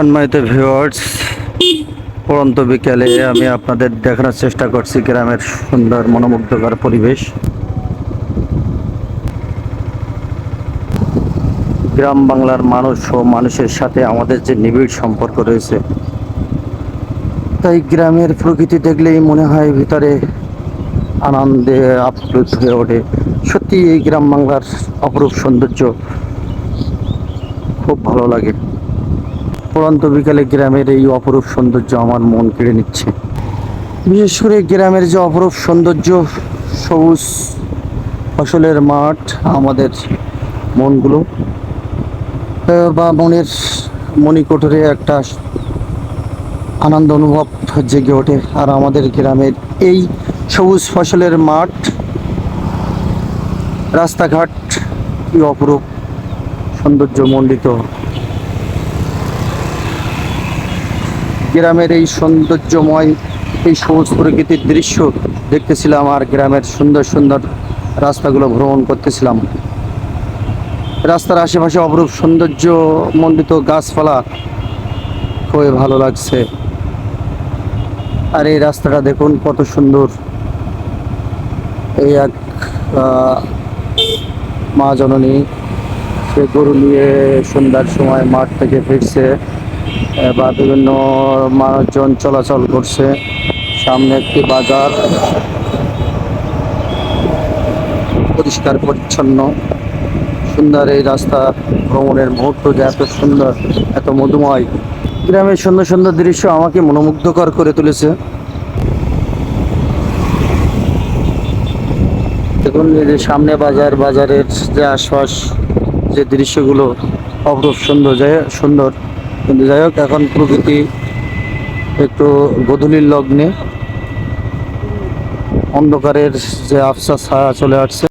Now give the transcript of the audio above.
সম্মানিত ভিউয়ার্স, পরন্ত বিকেলে আমি আপনাদের দেখানোর চেষ্টা করছি গ্রামের সুন্দর মনোমুগ্ধকর পরিবেশ। গ্রাম বাংলার মানুষ ও মানুষের সাথে আমাদের যে নিবিড় সম্পর্ক রয়েছে, তাই গ্রামের প্রকৃতি দেখলেই মনে হয় ভিতরে আনন্দে আপ্লুত হয়ে ওঠে। সত্যি এই গ্রাম বাংলার অপরূপ সৌন্দর্য খুব ভালো লাগে। পরন্ত বিকালে গ্রামের এই অপরূপ সৌন্দর্য আমার মন কেড়ে নিচ্ছে। বিশেষ করে গ্রামের যে অপরূপ সৌন্দর্য, সবুজ ফসলের মাঠ, আমাদের মনগুলো বা মনের মণিকোটরে একটা আনন্দ অনুভব জেগে ওঠে। আর আমাদের গ্রামের এই সবুজ ফসলের মাঠ, রাস্তাঘাট কি অপরূপ সৌন্দর্য মণ্ডিত। গ্রামের এই সৌন্দর্যময়, এই সবুজ প্রকৃতির দৃশ্য দেখতেছিলাম আর গ্রামের সুন্দর সুন্দর রাস্তাগুলো ভ্রমণ করতেছিলাম। রাস্তার আশেপাশে অপরূপ সৌন্দর্য মণ্ডিত গাছপালা, খুবই ভালো লাগছে। আর এই রাস্তাটা দেখুন কত সুন্দর। এই এক মা জননী, সে গরু নিয়ে সন্ধ্যার সময় মাঠ থেকে ফিরছে। বা বিভিন্ন মানুষজন চলাচল করছে। সামনে একটি বাজার। পরিষ্কার, পরিচ্ছন্ন। সুন্দর এই রাস্তা ভ্রমণের মুহূর্ত যে এত সুন্দর, এত মধুময়। গ্রামের সুন্দর সুন্দর দৃশ্য আমাকে মনোমুগ্ধকর করে তুলেছে। দেখুন যে সামনে বাজার, বাজারের যে আশপাশ, যে দৃশ্যগুলো অপরূপ সুন্দর যাই সুন্দর। কিন্তু যাই হোক এখন প্রকৃতি একটু গধূলির লগ্নে অন্ধকারের যে আফসা ছায়া চলে আসছে।